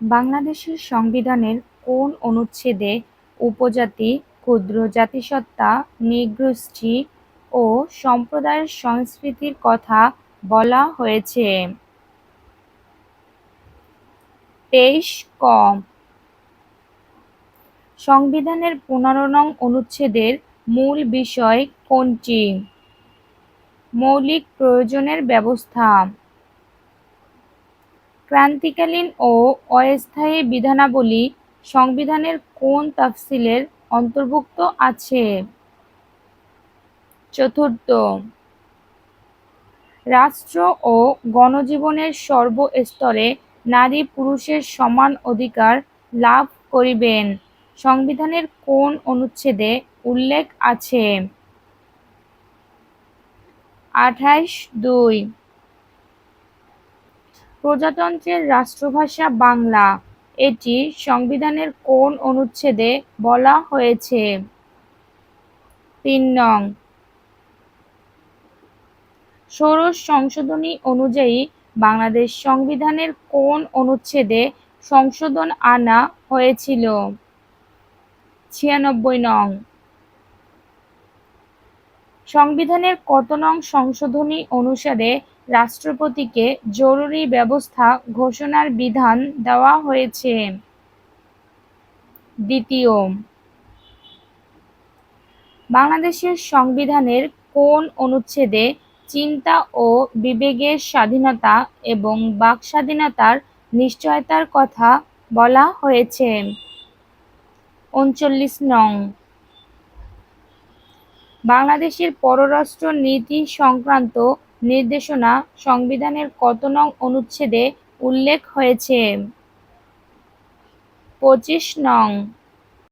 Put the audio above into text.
বাংলাদেশের সংবিধানের কোন অনুচ্ছেদে উপজাতি, ক্ষুদ্র জাতিসত্তা, নৃগোষ্ঠী ও সম্প্রদায়ের সংস্কৃতির কথা বলা হয়েছে? তেইশ ক। সংবিধানের পনেরো নং অনুচ্ছেদের মূল বিষয় কোনটি? মৌলিক প্রয়োজনের ব্যবস্থা। ক্রান্তিকালীন ও অস্থায়ী বিধানাবলী সংবিধানের কোন তফসিলের অন্তর্ভুক্ত আছে? চতুর্থ, রাষ্ট্র ও গণজীবনের সর্বস্তরে নারী পুরুষের সমান অধিকার লাভ করিবেন সংবিধানের কোন অনুচ্ছেদে উল্লেখ আছে? আঠাইশ দুই। প্রজাতন্ত্রের রাষ্ট্রভাষা বাংলা, এটি সংবিধানের কোন অনুচ্ছেদে বলা হয়েছে? তিন নং। ষোড়শ সংশোধনী অনুযায়ী বাংলাদেশ সংবিধানের কোন অনুচ্ছেদে সংশোধন আনা হয়েছিল? ছিয়ানব্বই নং। সংবিধানের কত নং সংশোধনী অনুসারে রাষ্ট্রপতিকে জরুরি ব্যবস্থা ঘোষণার বিধান দেওয়া হয়েছে? দ্বিতীয়। বাংলাদেশের সংবিধানের কোন অনুচ্ছেদে চিন্তা ও বিবেকের স্বাধীনতা এবং বাক্স্বাধীনতার নিশ্চয়তার কথা বলা হয়েছে? উনচল্লিশ নং। বাংলাদেশের পররাষ্ট্র নীতি সংক্রান্ত নির্দেশনা সংবিধানের কত নং অনুচ্ছেদে উল্লেখ হয়েছে? পঁচিশ নং।